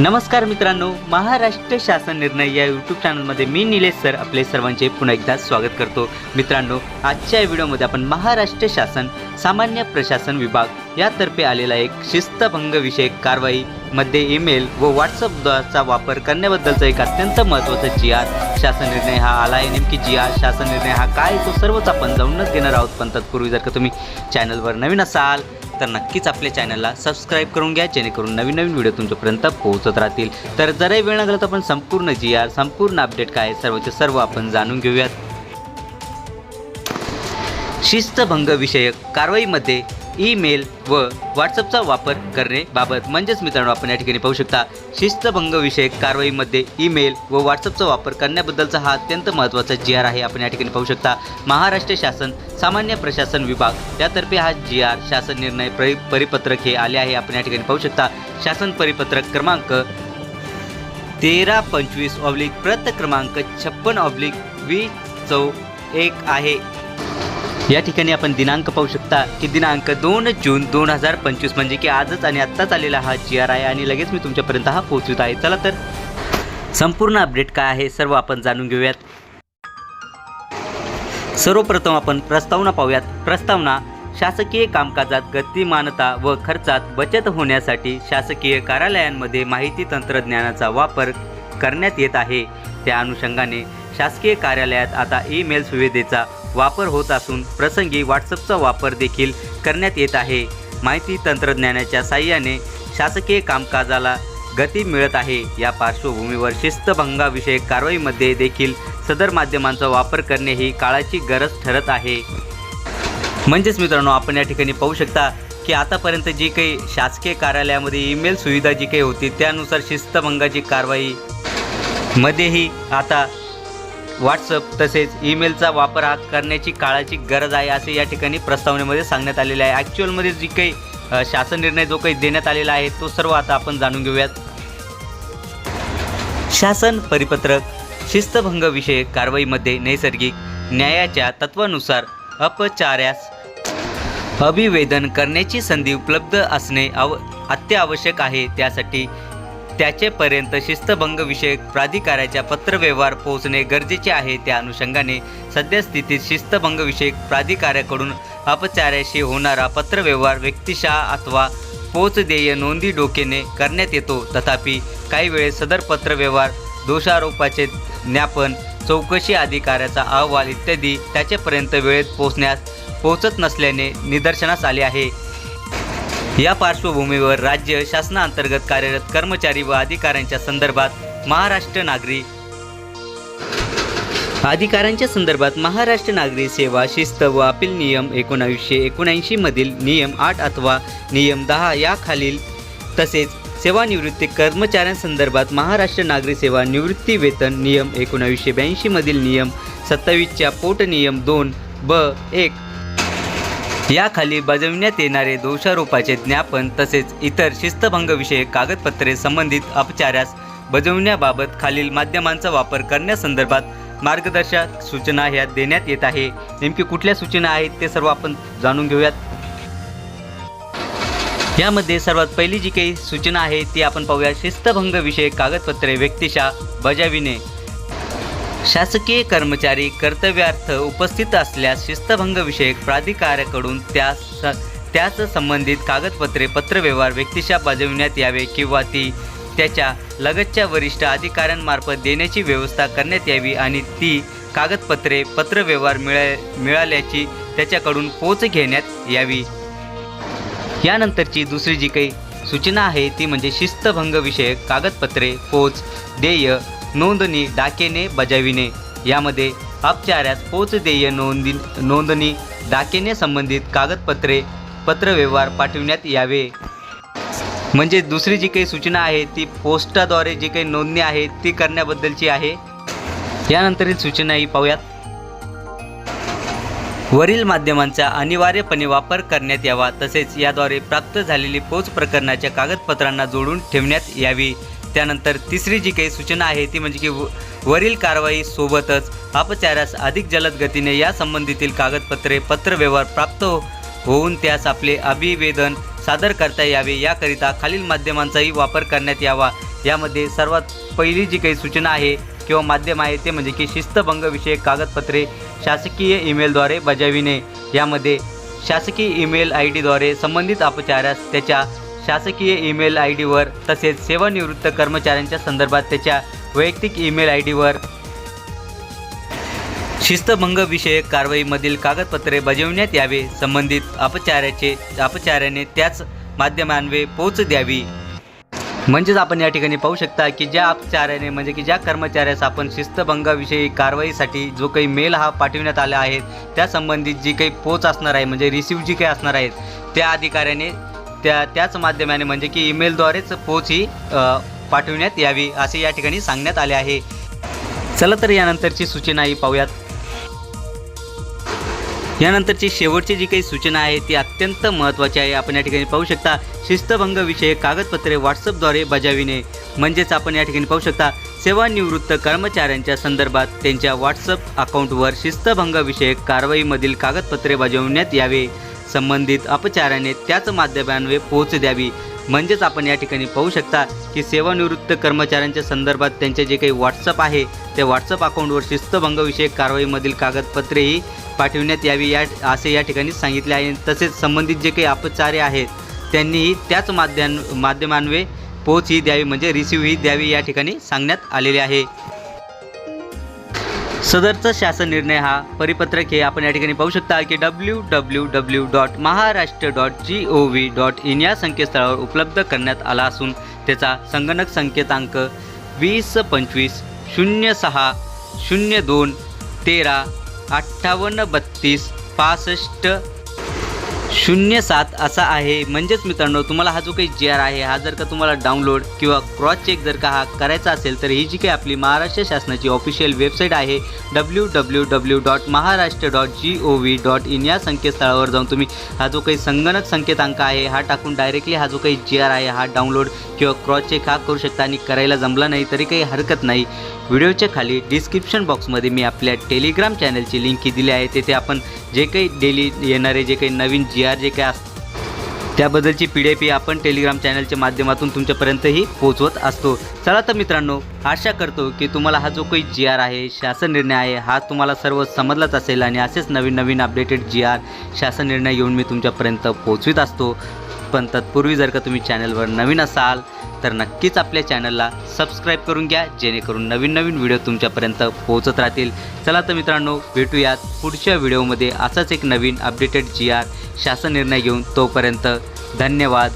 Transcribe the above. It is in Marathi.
नमस्कार मित्रांनो महाराष्ट्र शासन निर्णय या यूट्यूब चॅनलमध्ये मी निलेश सर आपले सर्वांचे पुन्हा एकदा स्वागत करतो. मित्रांनो आजच्या व्हिडिओमध्ये आपण महाराष्ट्र शासन सामान्य प्रशासन विभाग यातर्फे आलेला एक शिस्तभंग विषयक कारवाई मध्ये ईमेल व व्हॉट्सअपचा वापर करण्याबद्दलचा एक अत्यंत महत्त्वाचं जी आर शासन निर्णय हा आला आहे नेमकी जी आर शासन निर्णय हा काय? तो सर्वच आपण जाऊनच घेणार आहोत. पण तत्पूर्वी जर का तुम्ही चॅनलवर नवीन असाल तर नक्कीच आपल्या चॅनलला सबस्क्राईब करून घ्या. जेणेकरून नवीन नवीन व्हिडिओ तुमच्यापर्यंत पोहोचत राहतील. तर जरही वेळ लागला तर आपण संपूर्ण जी आर संपूर्ण अपडेट काय आहे, सर्वचे सर्व आपण जाणून घेऊयात. शिस्तभंग विषयक कारवाईमध्ये ईमेल व व्हॉट्सअपचा वापर करणे बाबत म्हणजेच मित्रांनो आपण या ठिकाणी पाहू शकता शिस्तभंग विषयक कारवाईमध्ये ईमेल व व्हॉट्सअपचा वापर करण्याबद्दलचा हा अत्यंत महत्त्वाचा जी आर आहे. आपण या ठिकाणी पाहू शकता महाराष्ट्र शासन सामान्य प्रशासन विभाग यातर्फे हा जी आर शासन निर्णय परि परिपत्रक हे आले आहे. आपण या ठिकाणी पाहू शकता शासन परिपत्रक क्रमांक तेरा पंचवीस ऑब्लिक प्रत क्रमांक छप्पन ऑब्लिक वीस चौ एक आहे. या ठिकाणी आपण दिनांक पाहू शकता की दिनांक दोन जून दोन हजार पंचवीस म्हणजे की आजच आणि आत्ताच आलेला हा जी आर आहे आणि लगेच मी तुमच्यापर्यंत हा पोहोचवित आहे. चला तर संपूर्ण अपडेट काय आहे सर्व आपण जाणून घेऊयात. सर्वप्रथम आपण प्रस्तावना पाहूयात. प्रस्तावना शासकीय कामकाजात गतिमानता व खर्चात बचत होण्यासाठी शासकीय कार्यालयांमध्ये माहिती तंत्रज्ञानाचा वापर करण्यात येत आहे. त्या अनुषंगाने शासकीय कार्यालयात आता ईमेल सुविधेचा वापर होत असून प्रसंगी व्हॉट्सअपचा वापर देखील करण्यात येत आहे. माहिती तंत्रज्ञानाच्या साह्याने शासकीय कामकाजाला गती मिळत आहे. या पार्श्वभूमीवर शिस्तभंगाविषयक कारवाईमध्ये देखील सदर माध्यमांचा वापर करणे ही काळाची गरज ठरत आहे. म्हणजेच मित्रांनो आपण या ठिकाणी पाहू शकता की आतापर्यंत जी काही शासकीय कार्यालयामध्ये ईमेल सुविधा जी काही होती त्यानुसार शिस्तभंगाची कारवाई मध्येही आता व्हॉट्सअप तसेच ईमेलचा वापर हा करण्याची काळाची गरज आहे असे या ठिकाणी प्रस्तावनेमध्ये सांगण्यात आलेले आहे. ॲक्च्युअलमध्ये जी काही शासन निर्णय जो काही देण्यात आलेला आहे तो सर्व आता आपण जाणून घेऊयात. शासन परिपत्रक शिस्तभंग विषय कारवाईमध्ये नैसर्गिक न्यायाच्या तत्वानुसार अपचार्यास अभिवेदन करण्याची संधी उपलब्ध असणे आव अत्यावश्यक आहे. त्यासाठी त्याचेपर्यंत शिस्तभंग विषयक प्राधिकाऱ्याच्या पत्रव्यवहार पोहोचणे गरजेचे आहे. त्या अनुषंगाने सद्यस्थितीत शिस्तभंग विषयक प्राधिकाऱ्याकडून अपचार्याशी होणारा पत्रव्यवहार व्यक्तिशः अथवा पोच देय नोंदी डोकेने करण्यात येतो. तथापि काही वेळेस सदर पत्रव्यवहार दोषारोपाचे ज्ञापन चौकशी अधिकाऱ्याचा अहवाल इत्यादी त्याच्यापर्यंत वेळेत पोहोचण्यास पोहोचत नसल्याने निदर्शनास आले आहे. या पार्श्वभूमीवर राज्य शासनाअंतर्गत कार्यरत कर्मचारी व अधिकाऱ्यांच्या संदर्भात महाराष्ट्र नागरी अधिकाऱ्यांच्या संदर्भात महाराष्ट्र नागरी सेवा शिस्त व अपील नियम एकोणावीसशे एकोणऐंशीमधील नियम आठ अथवा नियम दहा याखालील तसेच सेवानिवृत्ती कर्मचाऱ्यांसंदर्भात महाराष्ट्र नागरी सेवा निवृत्ती वेतन नियम एकोणावीसशे ब्याऐंशीमधील नियम सत्तावीसच्या पोट नियम दोन ब एक याखाली बजावण्यात येणारे दोषारोपाचे ज्ञापन तसेच इतर शिस्तभंगविषयक कागदपत्रे संबंधित अपचाऱ्यास बजवण्याबाबत खालील माध्यमांचा वापर करण्यासंदर्भात मार्गदर्शक सूचना ह्या देण्यात येत आहे. नेमकी कुठल्या सूचना आहेत ते सर्व आपण जाणून घेऊयात. यामध्ये सर्वात पहिली जी काही सूचना आहे ती आपण पाहूया. शिस्तभंग विषयक कागदपत्रे व्यक्तिशा बजाविणे. शासकीय कर्मचारी कर्तव्यार्थ उपस्थित असल्यास शिस्तभंगविषयक प्राधिकाऱ्याकडून त्यास त्याच संबंधित कागदपत्रे पत्रव्यवहार व्यक्तिशा बजविण्यात यावे किंवा ती त्याच्या लगतच्या वरिष्ठ अधिकाऱ्यांमार्फत देण्याची व्यवस्था करण्यात यावी आणि ती कागदपत्रे पत्रव्यवहार मिळा मिळाल्याची त्याच्याकडून पोच घेण्यात यावी. यानंतरची दुसरी जी काही सूचना आहे ती म्हणजे शिस्तभंगविषयक कागदपत्रे पोच देय नोंदणी डाकेने बजाविणे. यामध्ये अपचार्यास पोच देय नोंदी नोंदणी डाकेने संबंधित कागदपत्रे पत्रव्यवहार पाठविण्यात यावे. म्हणजे दुसरी जी काही सूचना आहे ती पोस्टाद्वारे जी काही नोंदणी आहे ती करण्याबद्दलची आहे. यानंतरील सूचनाही पाहूयात. वरील माध्यमांचा अनिवार्यपणे वापर करण्यात यावा तसेच याद्वारे प्राप्त झालेली पोच प्रकरणाच्या कागदपत्रांना जोडून ठेवण्यात यावी. त्यानंतर तिसरी जी काही सूचना आहे ती म्हणजे की व- वरील कारवाई सोबतच अपचारास अधिक जलद गतीने या संबंधीतील कागदपत्रे पत्रव्यवहार प्राप्त हो- होऊन त्यास आपले अभिवेदन सादर करता यावे. याकरिता खालील माध्यमांचाही वापर करण्यात यावा. यामध्ये सर्वात पहिली जी काही सूचना आहे किंवा माध्यम आहे ते म्हणजे की शिस्तभंगविषयक कागदपत्रे शासकीय ईमेलद्वारे बजाविणे. यामध्ये शासकीय ईमेल आय डीद्वारे संबंधित अपचारास त्याच्या शासकीय ईमेल आय डीवर तसेच सेवानिवृत्त कर्मचाऱ्यांच्या संदर्भात त्याच्या वैयक्तिक ईमेल आय डीवर शिस्तभंग विषयक कारवाईमधील कागदपत्रे बजावण्यात यावे संबंधित अपचाराचे अपचाराने त्याच माध्यमांवे पोच द्यावी. म्हणजेच आपण या ठिकाणी पाहू शकता की ज्या अपचाराने म्हणजे की ज्या कर्मचाऱ्यास आपण शिस्तभंगाविषयी कारवाईसाठी जो काही मेल हा पाठविण्यात आला आहे त्या संबंधित जी काही पोच असणार आहे म्हणजे रिसिव्ह जी काही असणार आहेत त्या अधिकाऱ्याने त्या त्याच माध्यमाने म्हणजे की ईमेलद्वारेच पोच ही पाठविण्यात यावी असे या ठिकाणी सांगण्यात आले आहे. चला तर यानंतरची सूचनाही पाहूयात. यानंतरची शेवटची जी काही सूचना आहे ती अत्यंत महत्त्वाची आहे. आपण या ठिकाणी पाहू शकता शिस्तभंग विषयक कागदपत्रे व्हॉट्सअपद्वारे बजाविणे. म्हणजेच आपण या ठिकाणी पाहू शकता सेवानिवृत्त कर्मचाऱ्यांच्या संदर्भात त्यांच्या व्हॉट्सअप अकाउंटवर शिस्तभंग विषयक कारवाईमधील कागदपत्रे बजावण्यात यावे. संबंधित अपचाराने त्याच माध्यमांवे पोहोच द्यावी. म्हणजेच आपण या ठिकाणी पाहू शकता की सेवानिवृत्त कर्मचाऱ्यांच्या संदर्भात त्यांचे जे काही व्हॉट्सअप आहे त्या व्हॉट्सअप अकाउंटवर शिस्तभंगविषयक कारवाईमधील कागदपत्रेही पाठविण्यात यावी या असे या ठिकाणी सांगितले आहे. तसेच संबंधित जे काही अपचारे आहेत त्यांनीही त्याच माध्यम माध्यमांवे पोच ही द्यावी म्हणजे रिसिव्ह ही द्यावी या ठिकाणी सांगण्यात आलेले आहे. सदरचा शासन निर्णय हा परिपत्रक हे आपण या ठिकाणी पाहू शकता की W W W dot Maharashtra dot G O V dot in या संकेतस्थळावर उपलब्ध करण्यात आला असून त्याचा संगणक संकेतांक वीस पंचवीस शून्य सहा शून्य दोन तेरा अठ्ठावन्न बत्तीस पासष्ट शून्य सात असा आहे. म्हणजेच मित्रांनो तुम्हाला हा जो काही जी आर आहे हा जर का तुम्हाला डाउनलोड किंवा क्रॉस चेक जर का हा करायचा असेल तर ही जी काही आपली महाराष्ट्र शासनाची ऑफिशियल वेबसाईट आहे W W W dot Maharashtra dot G O V dot in या संकेतस्थळावर जाऊन तुम्ही हा जो काही संगणक संकेतांक आहे हा टाकून डायरेक्टली हा जो काही जी आर आहे हा डाउनलोड किंवा क्रॉस चेक हा करू शकता आणि करायला जमला नाही तरी काही हरकत नाही. व्हिडिओच्या खाली डिस्क्रिप्शन बॉक्समध्ये मी आपल्या टेलिग्राम चॅनलची लिंक ही दिली आहे. तेथे आपण जे काही डेली येणारे जे काही नवीन जी आर जे काही असतात त्याबद्दलची पी डी एफ आपण टेलिग्राम चॅनलच्या माध्यमातून तुमच्यापर्यंतही पोहोचवत असतो. चला तर मित्रांनो आशा करतो की तुम्हाला हा जो काही जी आर आहे शासन निर्णय आहे हा तुम्हाला सर्व समजलाच असेल आणि असेच नवीन नवीन अपडेटेड जी आर शासन निर्णय येऊन मी तुमच्यापर्यंत पोहोचवित असतो. पण तत्पूर्वी जर का तुम्ही चॅनलवर नवीन असाल तर नक्कीच आपल्या चॅनलला सबस्क्राईब करून घ्या जेणेकरून नवीन नवीन व्हिडिओ तुमच्यापर्यंत पोहोचत राहतील. चला तर मित्रांनो भेटूयात पुढच्या व्हिडिओमध्ये असाच एक नवीन अपडेटेड जी आर शासन निर्णय घेऊन तोपर्यंत धन्यवाद.